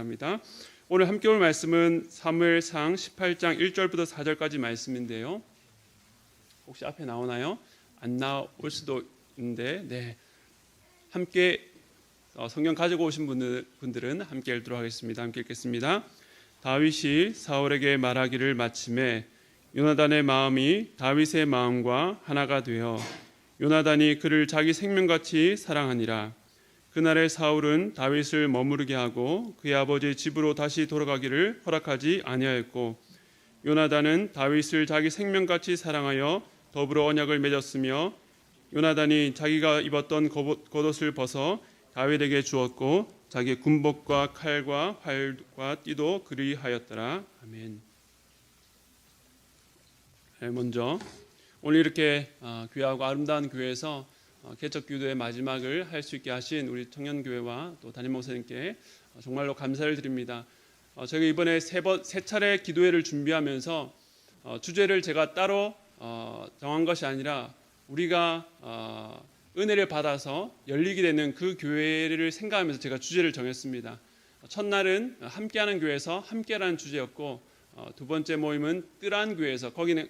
합니다. 오늘 함께 올 말씀은 사무엘상 18장 1절부터 4절까지 말씀인데요. 혹시 앞에 나오나요? 안 나올 수도 있는데 네. 함께 어, 성경 가지고 오신 분들, 분들은 함께 읽도록 하겠습니다. 함께 읽겠습니다. 다윗이 사울에게 말하기를 마침에 요나단의 마음이 다윗의 마음과 하나가 되어 요나단이 그를 자기 생명같이 사랑하니라. 그날에 사울은 다윗을 머무르게 하고 그의 아버지 집으로 다시 돌아가기를 허락하지 아니하였고 요나단은 다윗을 자기 생명같이 사랑하여 더불어 언약을 맺었으며 요나단이 자기가 입었던 겉옷을 벗어 다윗에게 주었고 자기 군복과 칼과 활과 띠도 그리하였더라. 아멘. 네, 먼저 오늘 이렇게 어, 귀하고 아름다운 교회에서 어, 개척 기도의 마지막을 할 수 있게 하신 우리 청년 교회와 또 담임 목사님께 어, 정말로 감사를 드립니다. 저희가 이번에 세, 번, 세 차례 기도회를 준비하면서 주제를 제가 따로 정한 것이 아니라 우리가 은혜를 받아서 열리게 되는 그 교회를 생각하면서 제가 주제를 정했습니다. 첫날은 함께하는 교회에서 함께라는 주제였고 두 번째 모임은 뜰한 교회에서 거기는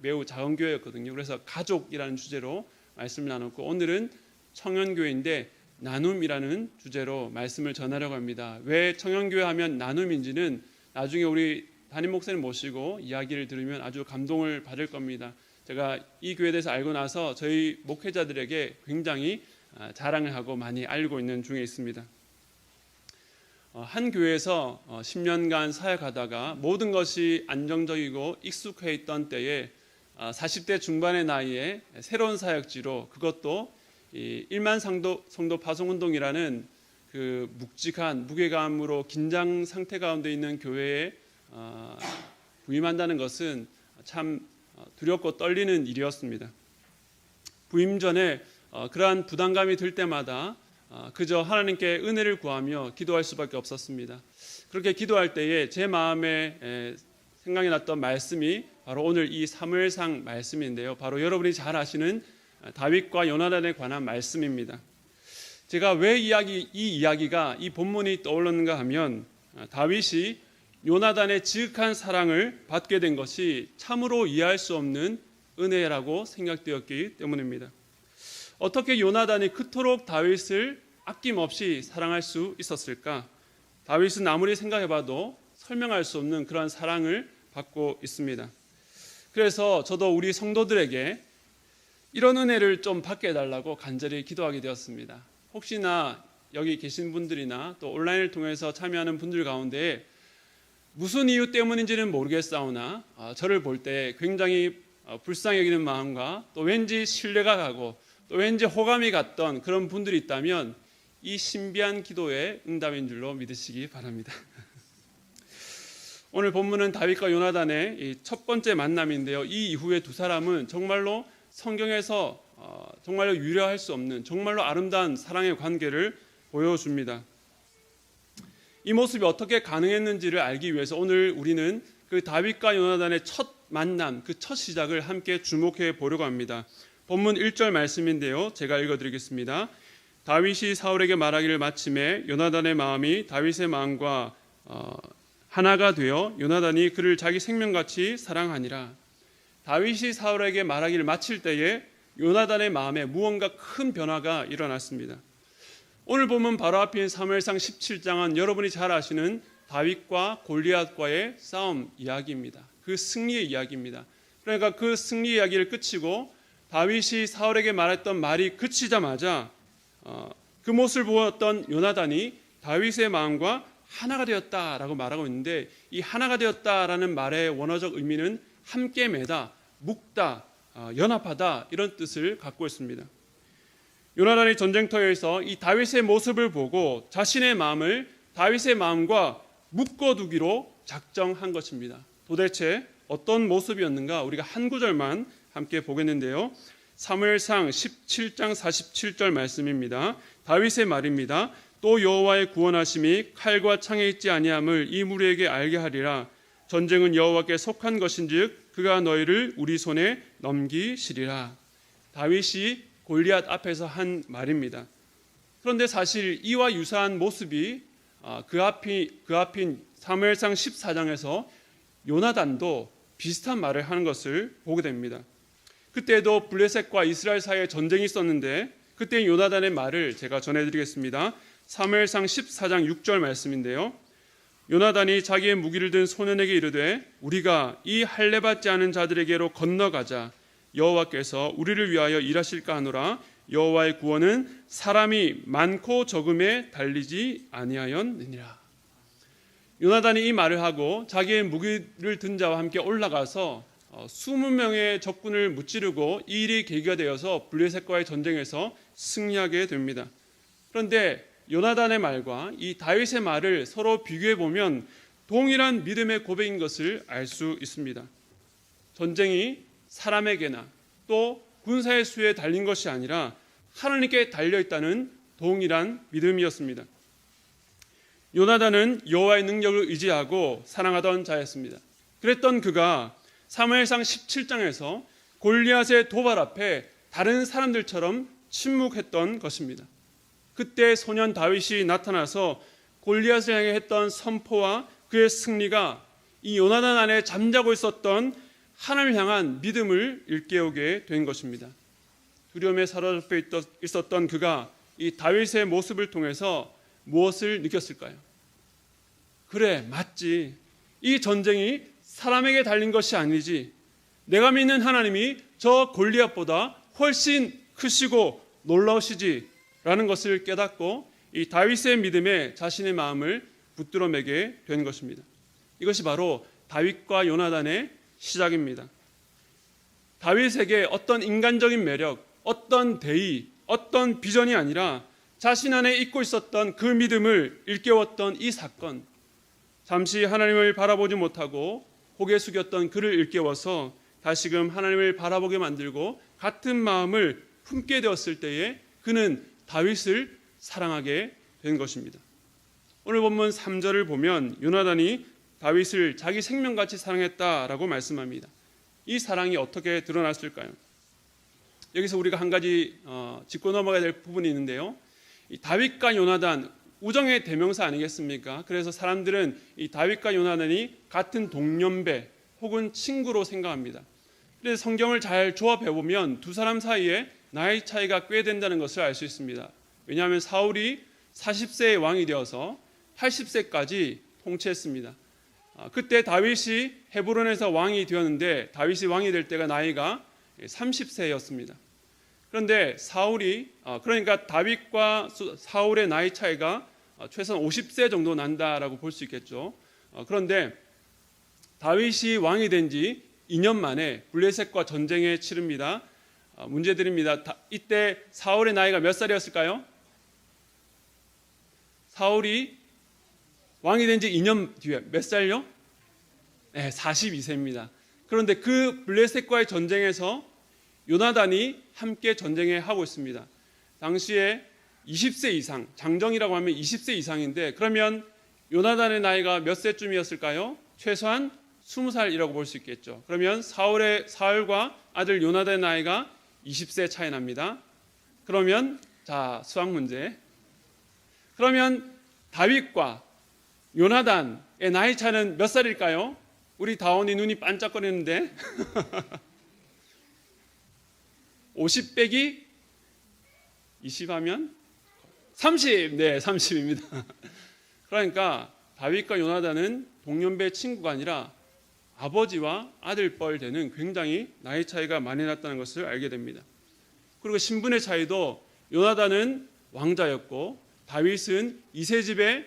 매우 작은 교회였거든요. 그래서 가족이라는 주제로 말씀을 나눴고 오늘은 청년교회인데 나눔이라는 주제로 말씀을 전하려고 합니다. 왜 청년교회 하면 나눔인지는 나중에 우리 담임 목사님 모시고 이야기를 들으면 아주 감동을 받을 겁니다. 제가 이 교회에 대해서 알고 나서 저희 목회자들에게 굉장히 아, 자랑을 하고 많이 알고 있는 중에 있습니다. 어, 한 교회에서 10년간 어, 사역하다가 모든 것이 안정적이고 익숙해 있던 때에 40대 아, 중반의 나이에 새로운 사역지로 그것도 1만 성도, 성도 파송 운동이라는 그 묵직한 무게감으로 긴장 상태 가운데 있는 교회에 아, 부임한다는 것은 참 어, 두렵고 떨리는 일이었습니다. 부임 전에 어, 그러한 부담감이 들 때마다 어, 그저 하나님께 은혜를 구하며 기도할 수밖에 없었습니다. 그렇게 기도할 때에 제 마음에 생각이 났던 말씀이 바로 오늘 이 사무엘상 말씀인데요. 바로 여러분이 잘 아시는 다윗과 요나단에 관한 말씀입니다. 제가 왜 이야기 이 이야기가 이 본문이 떠올랐는가 하면 다윗이 요나단의 지극한 사랑을 받게 된 것이 참으로 이해할 수 없는 은혜라고 생각되었기 때문입니다. 어떻게 요나단이 그토록 다윗을 아낌없이 사랑할 수 있었을까? 다윗은 아무리 생각해봐도 설명할 수 없는 그런 사랑을 받고 있습니다. 그래서 저도 우리 성도들에게 이런 은혜를 좀 받게 해달라고 간절히 기도하게 되었습니다. 혹시나 여기 계신 분들이나 또 온라인을 통해서 참여하는 분들 가운데 무슨 이유 때문인지는 모르겠사오나 어, 저를 볼 때 굉장히 어, 불쌍히 여기는 마음과 또 왠지 신뢰가 가고 또 왠지 호감이 갔던 그런 분들이 있다면 이 신비한 기도의 응답인 줄로 믿으시기 바랍니다. 오늘 본문은 다윗과 요나단의 첫 번째 만남인데요. 이 이후에 두 사람은 정말로 성경에서 어, 정말로 유려할 수 없는 정말로 아름다운 사랑의 관계를 보여줍니다. 이 모습이 어떻게 가능했는지를 알기 위해서 오늘 우리는 그 다윗과 요나단의 첫 만남, 그 첫 시작을 함께 주목해 보려고 합니다. 본문 1절 말씀인데요. 제가 읽어 드리겠습니다. 다윗이 사울에게 말하기를 마침에 요나단의 마음이 다윗의 마음과 어, 하나가 되어 요나단이 그를 자기 생명같이 사랑하니라. 다윗이 사울에게 말하기를 마칠 때에 요나단의 마음에 무언가 큰 변화가 일어났습니다. 오늘 보면 바로 앞인 사무엘상 17장은 여러분이 잘 아시는 다윗과 골리앗과의 싸움 이야기입니다. 그 승리의 이야기입니다. 그러니까 그 승리 이야기를 끝이고 다윗이 사울에게 말했던 말이 그치자마자 어, 그 모습을 보았던 요나단이 다윗의 마음과 하나가 되었다라고 말하고 있는데 이 하나가 되었다라는 말의 원어적 의미는 함께 매다, 묶다, 어, 연합하다 이런 뜻을 갖고 있습니다. 요나단이 전쟁터에서 이 다윗의 모습을 보고 자신의 마음을 다윗의 마음과 묶어두기로 작정한 것입니다. 도대체 어떤 모습이었는가 우리가 한 구절만 함께 보겠는데요. 사무엘상 17장 47절 말씀입니다. 다윗의 말입니다. 또 여호와의 구원하심이 칼과 창에 있지 아니함을 이 무리에게 알게 하리라. 전쟁은 여호와께 속한 것인즉 그가 너희를 우리 손에 넘기시리라. 다윗이 골리앗 앞에서 한 말입니다. 그런데 사실 이와 유사한 모습이 아, 그 앞이 그 앞인 사무엘상 14장에서 요나단도 비슷한 말을 하는 것을 보게 됩니다. 그때도 블레셋과 이스라엘 사이에 전쟁이 있었는데 그때 요나단의 말을 제가 전해드리겠습니다. 사무엘상 14장 6절 말씀인데요. 요나단이 자기의 무기를 든 소년에게 이르되 우리가 이 할례 받지 않은 자들에게로 건너가자 여호와께서 우리를 위하여 일하실까 하노라 여호와의 구원은 사람이 많고 적음에 달리지 아니하였느니라. 요나단이 이 말을 하고 자기의 무기를 든 자와 함께 올라가서 20명의 적군을 무찌르고 이 일이 계기가 되어서 블레셋과의 전쟁에서 승리하게 됩니다. 그런데 요나단의 말과 이 다윗의 말을 서로 비교해 보면 동일한 믿음의 고백인 것을 알 수 있습니다. 전쟁이 사람에게나 또 군사의 수에 달린 것이 아니라 하나님께 달려 있다는 동일한 믿음이었습니다. 요나단은 여호와의 능력을 의지하고 사랑하던 자였습니다. 그랬던 그가 사무엘상 17장에서 골리앗의 도발 앞에 다른 사람들처럼 침묵했던 것입니다. 그때 소년 다윗이 나타나서 골리앗을 향해 했던 선포와 그의 승리가 이 요나단 안에 잠자고 있었던 하나님을 향한 믿음을 일깨우게 된 것입니다. 두려움에 사로잡혀 있었던 그가 이 다윗의 모습을 통해서 무엇을 느꼈을까요? 그래, 맞지. 이 전쟁이 사람에게 달린 것이 아니지. 내가 믿는 하나님이 저 골리앗보다 훨씬 크시고 놀라우시지. 라는 것을 깨닫고 이 다윗의 믿음에 자신의 마음을 붙들어 매게 된 것입니다. 이것이 바로 다윗과 요나단의 시작입니다. 다윗에게 어떤 인간적인 매력, 어떤 대의, 어떤 비전이 아니라 자신 안에 잊고 있었던 그 믿음을 일깨웠던 이 사건. 잠시 하나님을 바라보지 못하고 고개 숙였던 그를 일깨워서 다시금 하나님을 바라보게 만들고 같은 마음을 품게 되었을 때에 그는 다윗을 사랑하게 된 것입니다. 오늘 본문 3절을 보면 요나단이 다윗을 자기 생명같이 사랑했다라고 말씀합니다. 이 사랑이 어떻게 드러났을까요? 여기서 우리가 한 가지 어, 짚고 넘어가야 될 부분이 있는데요. 다윗과 요나단 우정의 대명사 아니겠습니까? 그래서 사람들은 이 다윗과 요나단이 같은 동년배 혹은 친구로 생각합니다. 그래서 성경을 잘 조합해 보면 두 사람 사이에 나이 차이가 꽤 된다는 것을 알 수 있습니다. 왜냐하면 사울이 40세의 왕이 되어서 80세까지 통치했습니다. 아, 그때 다윗이 헤브론에서 왕이 되었는데 다윗이 왕이 될 때가 나이가 30세였습니다. 그런데 사울이 아, 그러니까 다윗과 사울의 나이 차이가 아, 최소한 50세 정도 난다라고 볼 수 있겠죠. 그런데 다윗이 왕이 된 지 2년 만에 블레셋과 전쟁에 치릅니다. 문제 드립니다. 이때 사울의 나이가 몇 살이었을까요? 사울이 왕이 된 지 2년 뒤에 몇 살요? 네, 42세입니다. 그런데 그 블레셋과의 전쟁에서 요나단이 함께 전쟁에 하고 있습니다. 당시에 20세 이상, 장정이라고 하면 20세 이상인데 그러면 요나단의 나이가 몇 세쯤이었을까요? 최소한 20살이라고 볼 수 있겠죠. 그러면 사울의 사울과 아들 요나단의 나이가 20세 차이 납니다. 그러면 자, 수학 문제. 그러면 다윗과 요나단의 나이 차는 몇 살일까요? 우리 다원이 눈이 반짝거리는데 50 빼기 20 하면 30. 네, 30입니다. 그러니까 다윗과 요나단은 동년배 친구가 아니라 아버지와 아들 뻘 되는 굉장히 나이 차이가 많이 났다는 것을 알게 됩니다. 그리고 신분의 차이도 요나단은 왕자였고 다윗은 이세 집의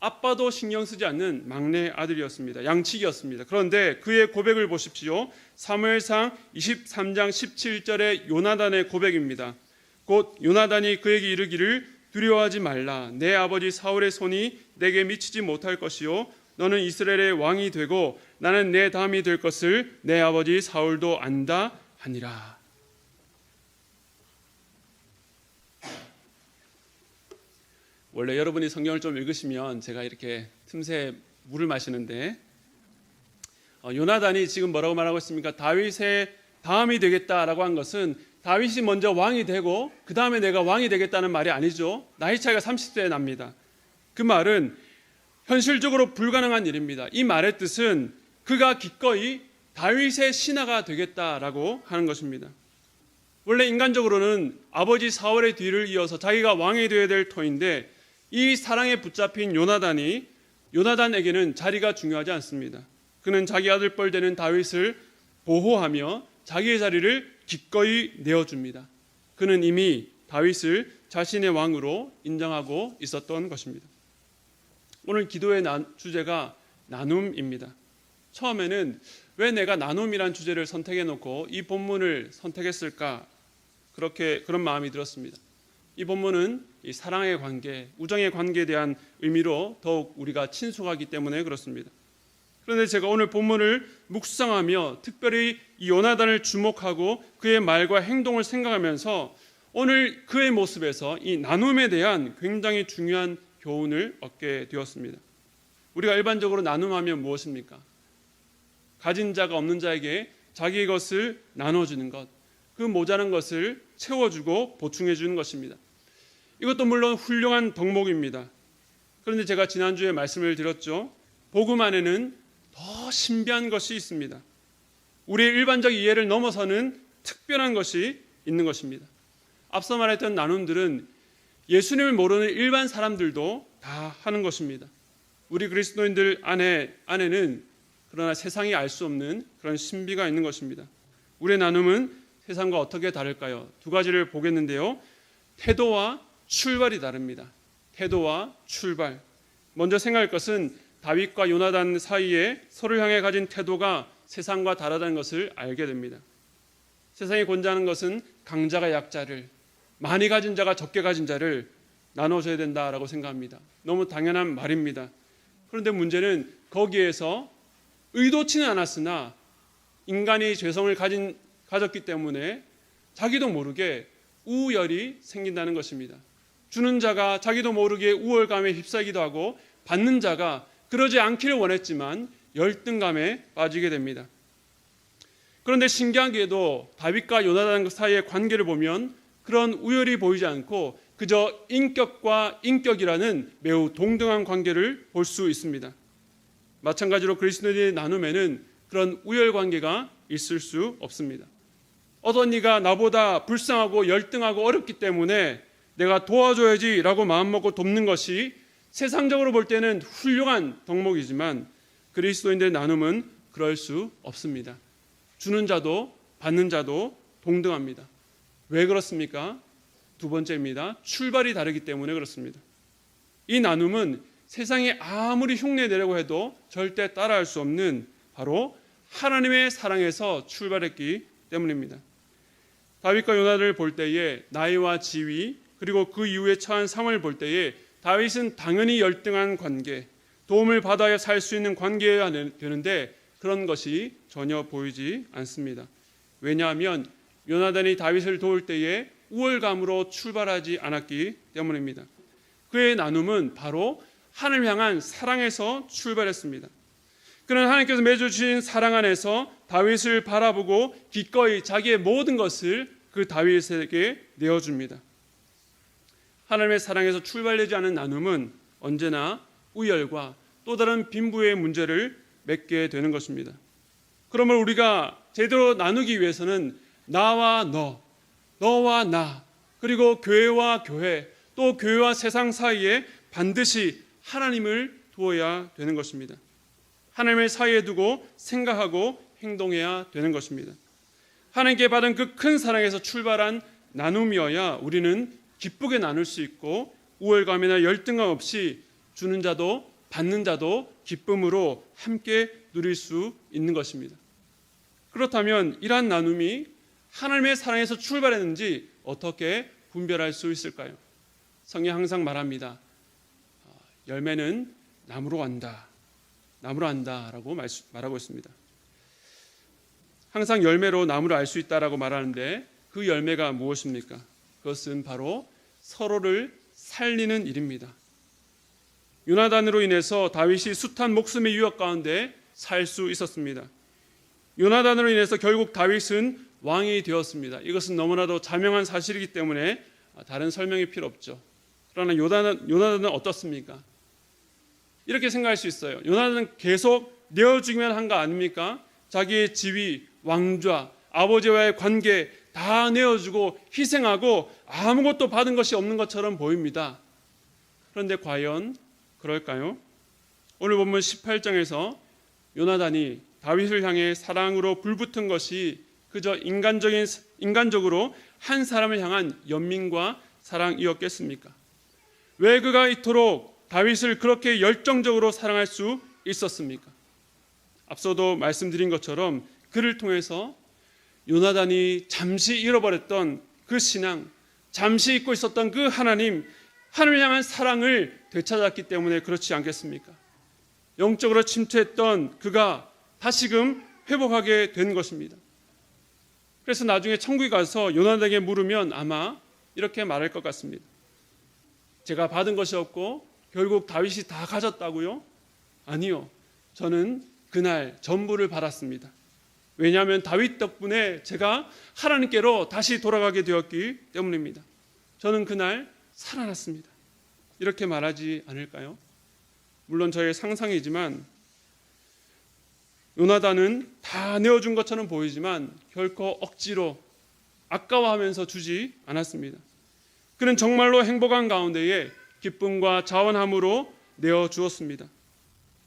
아빠도 신경 쓰지 않는 막내 아들이었습니다. 양치기였습니다. 그런데 그의 고백을 보십시오. 사무엘상 23장 17절의 요나단의 고백입니다. 곧 요나단이 그에게 이르기를 두려워하지 말라. 내 아버지 사울의 손이 내게 미치지 못할 것이요. 너는 이스라엘의 왕이 되고 나는 내 다음이 될 것을 내 아버지 사울도 안다 하니라. 원래 여러분이 성경을 좀 읽으시면 제가 이렇게 틈새 물을 마시는데 어, 요나단이 지금 뭐라고 말하고 있습니까? 다윗의 다음이 되겠다라고 한 것은 다윗이 먼저 왕이 되고 그 다음에 내가 왕이 되겠다는 말이 아니죠. 나이 차이가 30세 납니다. 그 말은 현실적으로 불가능한 일입니다. 이 말의 뜻은 그가 기꺼이 다윗의 신하가 되겠다라고 하는 것입니다. 원래 인간적으로는 아버지 사울의 뒤를 이어서 자기가 왕이 되어야 될 터인데 이 사랑에 붙잡힌 요나단이 요나단에게는 자리가 중요하지 않습니다. 그는 자기 아들 뻘 되는 다윗을 보호하며 자기의 자리를 기꺼이 내어줍니다. 그는 이미 다윗을 자신의 왕으로 인정하고 있었던 것입니다. 오늘 기도의 나- 주제가 나눔입니다. 처음에는 왜 내가 나눔이란 주제를 선택해 놓고 이 본문을 선택했을까 그렇게 그런 마음이 들었습니다. 이 본문은 이 사랑의 관계, 우정의 관계에 대한 의미로 더욱 우리가 친숙하기 때문에 그렇습니다. 그런데 제가 오늘 본문을 묵상하며 특별히 이 요나단을 주목하고 그의 말과 행동을 생각하면서 오늘 그의 모습에서 이 나눔에 대한 굉장히 중요한 교훈을 얻게 되었습니다. 우리가 일반적으로 나눔하면 무엇입니까? 가진 자가 없는 자에게 자기의 것을 나눠주는 것, 그 모자란 것을 채워주고 보충해 주는 것입니다. 이것도 물론 훌륭한 덕목입니다. 그런데 제가 지난주에 말씀을 드렸죠. 복음 안에는 더 신비한 것이 있습니다. 우리의 일반적 이해를 넘어서는 특별한 것이 있는 것입니다. 앞서 말했던 나눔들은 예수님을 모르는 일반 사람들도 다 하는 것입니다. 우리 그리스도인들 안에 안에는 그러나 세상이 알 수 없는 그런 신비가 있는 것입니다. 우리의 나눔은 세상과 어떻게 다를까요? 두 가지를 보겠는데요. 태도와 출발이 다릅니다. 태도와 출발. 먼저 생각할 것은 다윗과 요나단 사이에 서로를 향해 가진 태도가 세상과 다르다는 것을 알게 됩니다. 세상이 권장하는 것은 강자가 약자를 많이 가진 자가 적게 가진 자를 나눠줘야 된다라고 생각합니다. 너무 당연한 말입니다. 그런데 문제는 거기에서 의도치는 않았으나 인간이 죄성을 가진 가졌기 때문에 자기도 모르게 우열이 생긴다는 것입니다. 주는 자가 자기도 모르게 우월감에 휩싸이기도 하고 받는 자가 그러지 않기를 원했지만 열등감에 빠지게 됩니다. 그런데 신기한 게도 다윗과 요나단 사이의 관계를 보면 그런 우열이 보이지 않고 그저 인격과 인격이라는 매우 동등한 관계를 볼 수 있습니다. 마찬가지로 그리스도인의 나눔에는 그런 우열 관계가 있을 수 없습니다. 어떤 이가 나보다 불쌍하고 열등하고 어렵기 때문에 내가 도와줘야지라고 마음먹고 돕는 것이 세상적으로 볼 때는 훌륭한 덕목이지만 그리스도인들의 나눔은 그럴 수 없습니다. 주는 자도 받는 자도 동등합니다. 왜 그렇습니까? 두 번째입니다. 출발이 다르기 때문에 그렇습니다. 이 나눔은 세상에 아무리 흉내 내려고 해도 절대 따라할 수 없는 바로 하나님의 사랑에서 출발했기 때문입니다. 다윗과 요나단을 볼 때에 나이와 지위 그리고 그 이후에 처한 상황을 볼 때에 다윗은 당연히 열등한 관계, 도움을 받아야 살 수 있는 관계여야 되는데 그런 것이 전혀 보이지 않습니다. 왜냐하면 요나단이 다윗을 도울 때에 우월감으로 출발하지 않았기 때문입니다. 그의 나눔은 바로 하늘 향한 사랑에서 출발했습니다. 그는 하나님께서 맺어 주신 사랑 안에서 다윗을 바라보고 기꺼이 자기의 모든 것을 그 다윗에게 내어 줍니다. 하나님의 사랑에서 출발되지 않은 나눔은 언제나 우열과 또 다른 빈부의 문제를 맺게 되는 것입니다. 그러면 우리가 제대로 나누기 위해서는 나와 너, 너와 나, 그리고 교회와 교회, 또 교회와 세상 사이에 반드시 하나님을 두어야 되는 것입니다. 하나님을 사이에 두고 생각하고 행동해야 되는 것입니다. 하나님께 받은 그 큰 사랑에서 출발한 나눔이어야 우리는 기쁘게 나눌 수 있고 우월감이나 열등감 없이 주는 자도 받는 자도 기쁨으로 함께 누릴 수 있는 것입니다. 그렇다면 이러한 나눔이 하나님의 사랑에서 출발했는지 어떻게 분별할 수 있을까요? 성경 항상 말합니다. 어, 열매는 나무로 간다. 나무로 안다라고 말하고 있습니다. 항상 열매로 나무를 알 수 있다라고 말하는데 그 열매가 무엇입니까? 그것은 바로 서로를 살리는 일입니다. 요나단으로 인해서 다윗이 숱한 목숨의 유혹 가운데 살 수 있었습니다. 요나단으로 인해서 결국 다윗은 왕이 되었습니다. 이것은 너무나도 자명한 사실이기 때문에 다른 설명이 필요 없죠. 그러나 요나단, 요나단은 어떻습니까? 이렇게 생각할 수 있어요. 요나단은 계속 내어주기만 한 거 아닙니까? 자기의 지위, 왕좌, 아버지와의 관계 다 내어주고 희생하고 아무것도 받은 것이 없는 것처럼 보입니다. 그런데 과연 그럴까요? 오늘 본문 18장에서 요나단이 다윗을 향해 사랑으로 불붙은 것이 그저 인간적인 인간적으로 한 사람을 향한 연민과 사랑이었겠습니까? 왜 그가 이토록 다윗을 그렇게 열정적으로 사랑할 수 있었습니까? 앞서도 말씀드린 것처럼 그를 통해서 요나단이 잠시 잃어버렸던 그 신앙, 잠시 잊고 있었던 그 하나님, 하늘을 향한 사랑을 되찾았기 때문에 그렇지 않겠습니까? 영적으로 침투했던 그가 다시금 회복하게 된 것입니다. 그래서 나중에 천국에 가서 요나단에게 물으면 아마 이렇게 말할 것 같습니다. 제가 받은 것이 없고 결국 다윗이 다 가졌다고요? 아니요. 저는 그날 전부를 받았습니다. 왜냐하면 다윗 덕분에 제가 하나님께로 다시 돌아가게 되었기 때문입니다. 저는 그날 살아났습니다. 이렇게 말하지 않을까요? 물론 저의 상상이지만 요나단은 다 내어준 것처럼 보이지만 결코 억지로 아까워하면서 주지 않았습니다. 그는 정말로 행복한 가운데에 기쁨과 자원함으로 내어 주었습니다.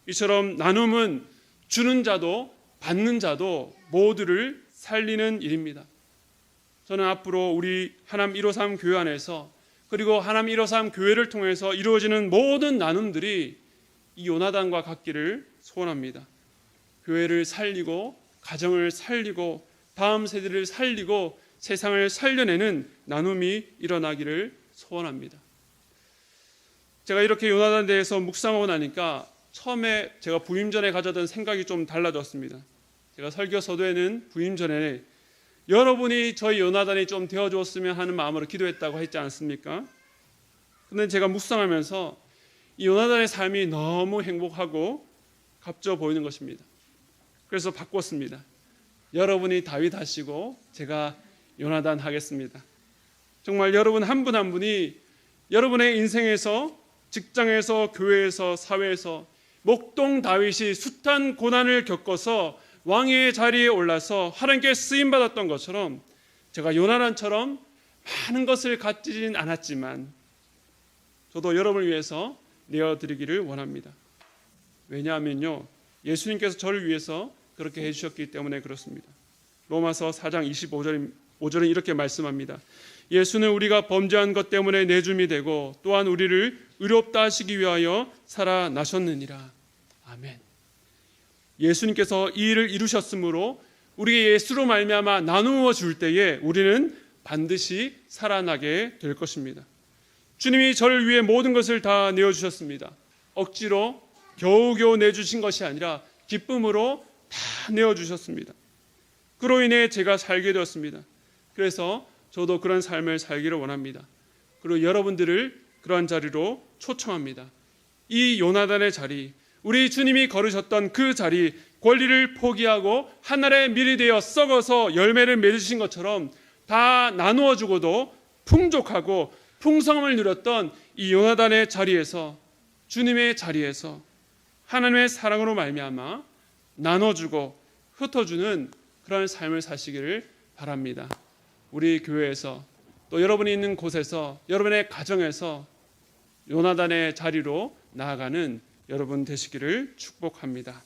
이처럼 나눔은 주는 자도 받는 자도 모두를 살리는 일입니다. 저는 앞으로 우리 하남 153 교회 안에서 그리고 하남 153 교회를 통해서 이루어지는 모든 나눔들이 이 요나단과 같기를 소원합니다. 교회를 살리고 가정을 살리고 다음 세대를 살리고 세상을 살려내는 나눔이 일어나기를 소원합니다. 제가 이렇게 요나단에 대해서 묵상하고 나니까 처음에 제가 부임 전에 가졌던 생각이 좀 달라졌습니다. 제가 설교 서도에는 부임 전에 여러분이 저희 요나단이 좀 되어 주었으면 하는 마음으로 기도했다고 했지 않습니까? 근데 제가 묵상하면서 이 요나단의 삶이 너무 행복하고 값져 보이는 것입니다. 그래서 바꿨습니다. 여러분이 다윗 하시고 제가 요나단 하겠습니다. 정말 여러분 한분한 분이 여러분의 인생에서 직장에서 교회에서 사회에서 목동 다윗이 숱한 고난을 겪어서 왕의 자리에 올라서 하나님께 쓰임 받았던 것처럼 제가 요나단처럼 많은 것을 갖지진 않았지만 저도 여러분을 위해서 내어 드리기를 원합니다. 왜냐하면요. 예수님께서 저를 위해서 그렇게 해 주셨기 때문에 그렇습니다. 로마서 4장 25절 5절은 이렇게 말씀합니다. 예수는 우리가 범죄한 것 때문에 내줌이 되고 또한 우리를 의롭다 하시기 위하여 살아나셨느니라. 아멘. 예수님께서 이 일을 이루셨으므로 우리 예수로 말미암아 나누어 줄 때에 우리는 반드시 살아나게 될 것입니다. 주님이 저를 위해 모든 것을 다 내어 주셨습니다. 억지로 겨우겨우 내 주신 것이 아니라 기쁨으로 다 내어 주셨습니다. 그로 인해 제가 살게 되었습니다. 그래서 저도 그런 삶을 살기를 원합니다. 그리고 여러분들을 그러한 자리로 초청합니다. 이 요나단의 자리, 우리 주님이 걸으셨던 그 자리, 권리를 포기하고 하늘의 밀이 되어 썩어서 열매를 맺으신 것처럼 다 나누어 주고도 풍족하고 풍성함을 누렸던 이 요나단의 자리에서 주님의 자리에서 하나님의 사랑으로 말미암아 나눠주고 흩어주는 그런 삶을 사시기를 바랍니다. 우리 교회에서 또 여러분이 있는 곳에서 여러분의 가정에서 요나단의 자리로 나아가는 여러분 되시기를 축복합니다.